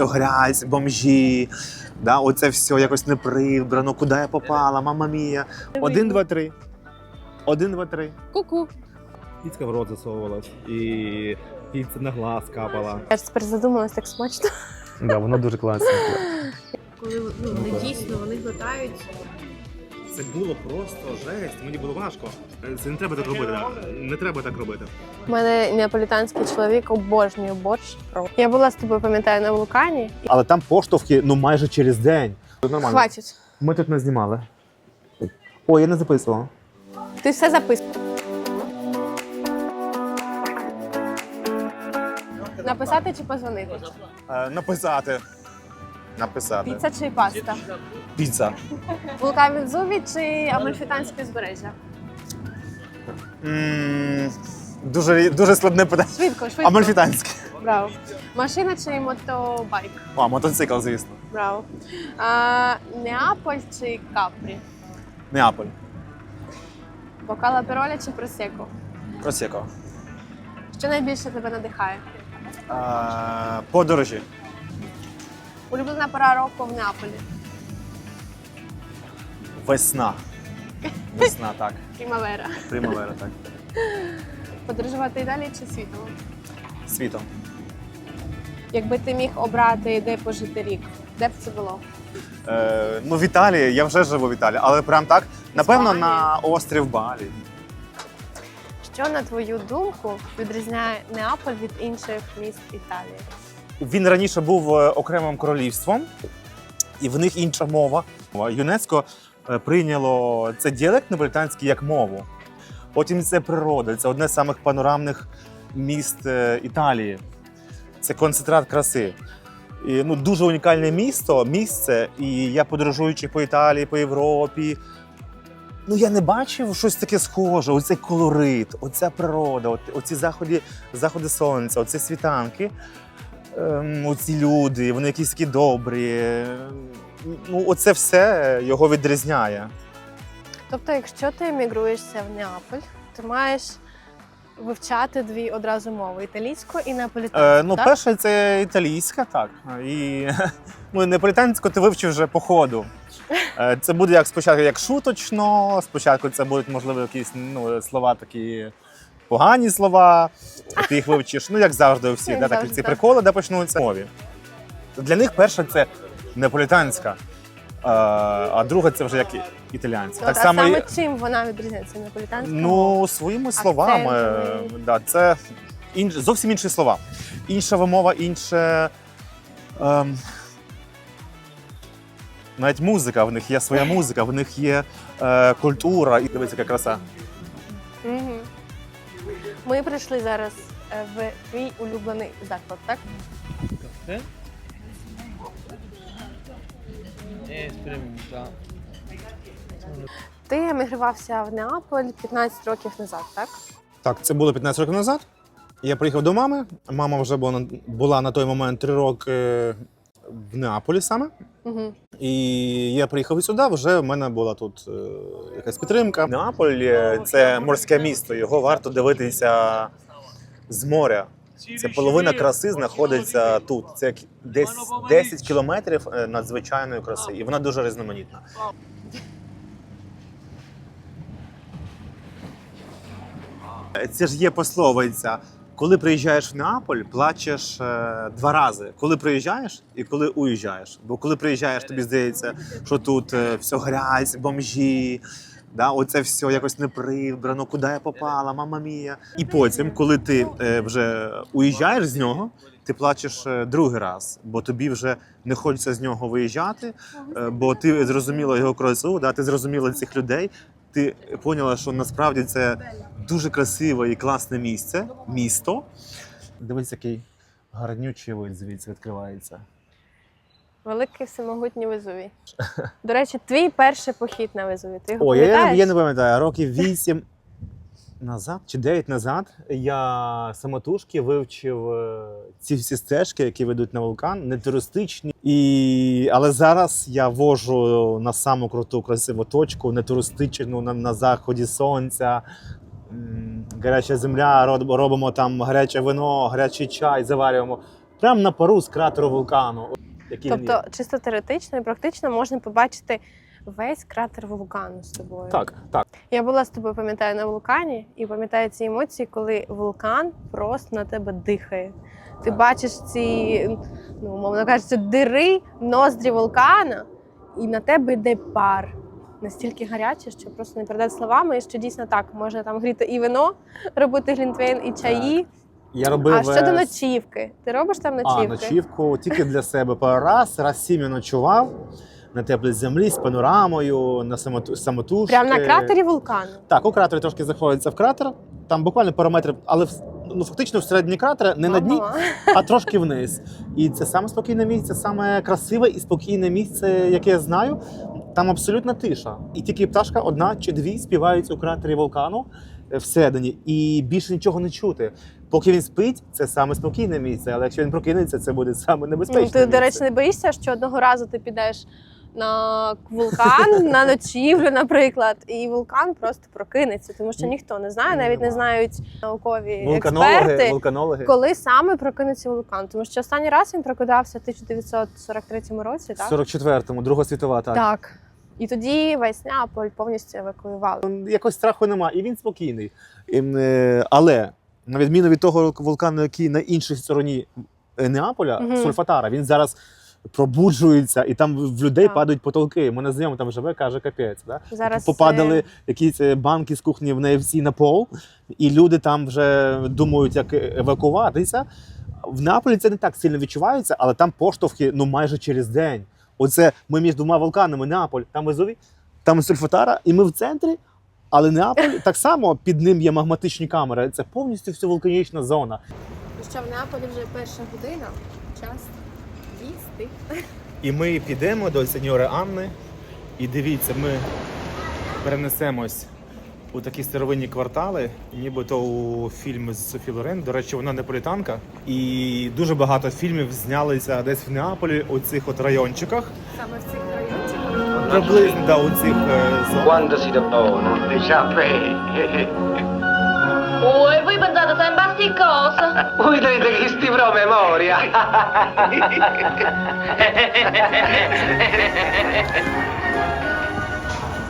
То грязь, бомжі, да, оце все якось не прибрано, куди я попала, мама мія. Один, два, три. Один, два, три. Ку-ку. Піцька в рот засовувалась і піца на глаз капала. Я ж тепер задумалась так смачно. Да, воно дуже класно. коли ну, вони дійсно вони глотають. Це було просто жесть, мені було важко. Це не треба так робити. Не треба так робити. У мене неаполітанський чоловік обожнює борщ. Я була з тобою, пам'ятаю, на вулкані. Але там поштовхи ну майже через день. Нормально. Хватить. Ми тут не знімали. Ой, я не записував. Ти все записав. Написати чи позвонити? Е, написати. Написати. Піца чи паста? Піца. Вулкан Везувій чи Амальфітанське збережжя? м дуже, дуже складне питання. Швидко, швидко. Амальфітанське. Браво. Машина чи мотобайк? А, мотоцикл, звісно. Браво. А, Неаполь чи Капрі? Неаполь. Бокал апероля чи просеко? Просеко. Що найбільше тебе надихає? Е, подорожі. Улюблена пора року в Неаполі. Весна. Весна, так. Примавера. Примавера, так. Подорожувати Італії чи світом? Світом. Якби ти міг обрати, де пожити рік, де б це було? Е, ну, в Італії, я вже живу в Італії, але прям так, напевно, на острів Балі. Що, на твою думку, відрізняє Неаполь від інших міст Італії? Він раніше був е, окремим королівством, і в них інша мова. ЮНЕСКО е, прийняло цей діалект неаполітанський як мову. Потім це природа, це одне з самих панорамних міст е, Італії. Це концентрат краси. І, ну, дуже унікальне місто, місце. І я подорожуючи по Італії, по Європі. Ну, я не бачив щось таке схоже. Оцей колорит, оця природа, оці заходи, заходи сонця, оці світанки. Ем, оці люди, вони якісь такі добрі. Ну, оце все його відрізняє. Тобто, якщо ти емігруєшся в Неаполь, ти маєш вивчати дві одразу мови італійську і неаполітанську. Е, ну, так? перше, це італійська, так. І ну, неаполітанську ти вивчив вже по ходу. Е, Це буде як спочатку як шуточно, спочатку це будуть, можливо, якісь ну, слова такі погані слова, ти їх вивчиш, ну як завжди у всіх, да, так, завжди, ці так. приколи, де почнуться мові. Для них перше це неаполітанська, е, а друга це вже як і- італіянська. Так само, і- саме чим вона відрізняється неаполітанська? Ну, своїми словами, Акцентами. да, це інш, зовсім інші слова. Інша вимова, інше. Ем, навіть музика, в них є своя музика, в них є е, культура. І дивіться, яка краса. Ми прийшли зараз е, в твій улюблений заклад, так? E. Ти емігрувався в Неаполь 15 років назад, так? Так, це було 15 років назад. Я приїхав до мами. Мама вже була, на- була на той момент 3 роки в Неаполі саме. Угу. І я приїхав сюди, вже в мене була тут е, якась підтримка. Неаполь це морське місто, його варто дивитися з моря. Це половина краси знаходиться тут. Це як десь 10 кілометрів е, надзвичайної краси, і вона дуже різноманітна. Е, Це ж є пословиця. Коли приїжджаєш в Неаполь, плачеш е, два рази. Коли приїжджаєш і коли уїжджаєш. Бо коли приїжджаєш, тобі здається, що тут е, все грязь, бомжі, да, оце все якось неприбрано, куди я попала, мама мія. І потім, коли ти е, вже уїжджаєш з нього, ти плачеш другий раз, бо тобі вже не хочеться з нього виїжджати, бо ти зрозуміла його красу, да, ти зрозуміла цих людей. Ти поняла, що насправді це дуже красиве і класне місце, місто. Дивись, який гарнючий вид звідси відкривається. Великий всемогутній Везувій. До речі, твій перший похід на Везувій. Ти його О, я, пам'ятаєш? я не пам'ятаю, років вісім назад чи дев'ять назад я самотужки вивчив е, ці всі стежки, які ведуть на вулкан, не туристичні. І... Але зараз я вожу на саму круту красиву точку, не туристичну на, на заході сонця. Гаряча земля, робимо там гаряче вино, гарячий чай, заварюємо. прямо на пару з кратеру вулкану. Який Тобто, чисто теоретично і практично можна побачити весь кратер вулкану з тобою. Так, так. Я була з тобою, пам'ятаю, на вулкані і пам'ятаю ці емоції, коли вулкан просто на тебе дихає. Ти Так. бачиш ці, ну, умовно кажучи, дири в ноздрі вулкана, і на тебе йде пар. Настільки гаряче, що просто не передати словами, і що дійсно так, можна там гріти і вино, робити глінтвейн, і чаї. Я робив А щодо е, ночівки, ти робиш там ночівки? А, ночівку тільки для себе пару раз. Раз сім я ночував на теплій землі з панорамою, на самоту, самотужки. Прямо на кратері вулкану. Так, у кратері трошки заходиться в кратер. Там буквально пару метрів, але ну, фактично всередині кратера, не на дні, а трошки вниз. І це саме спокійне місце, саме красиве і спокійне місце, яке я знаю. Там абсолютна тиша. І тільки пташка одна чи дві співають у кратері вулкану е, всередині, і більше нічого не чути. Поки він спить, це саме спокійне місце, але якщо він прокинеться, це буде саме небезпечне. Ну, ти, до речі, не боїшся, що одного разу ти підеш на вулкан, на ночівлю, наприклад, і вулкан просто прокинеться, тому що ніхто не знає, навіть не знають наукові експерти, вулканологи. коли саме прокинеться вулкан. Тому що останній раз він прокидався в 1943 році, так? 44-му, Друга світова, так. Так. І тоді весь Неаполь повністю евакуювали. Якось страху нема, і він спокійний. Ем, е, Але на відміну від того вулкану, який на іншій стороні е, Неаполя, Мгм. Сульфатара, він зараз пробуджується, і там в людей Так. падають потолки. Мене знайомий там живе, каже, капець. Да? Зараз Попадали е, якісь е, банки з кухні в неї всі на пол, і люди там вже думають, як евакуватися. В Неаполі це не так сильно відчувається, але там поштовхи ну майже через день. Оце ми між двома вулканами Неаполь, там Везуві, там Сульфатара, і ми в центрі. Але Неаполь так само під ним є магматичні камери. Це повністю все вулканічна зона. Ну що в Неаполі вже перша година, час їсти. І ми підемо до сеньори Анни. І дивіться, ми перенесемось у такі старовинні квартали, нібито у фільми з Софі Лорен. До речі, вона неполітанка. І дуже багато фільмів знялися десь в Неаполі, у цих от райончиках. Саме в цих райончиках. Приблизно да, у цих е, зонах. Uè, voi pensate sempre a sti cose? Voi dite che sti pro memoria.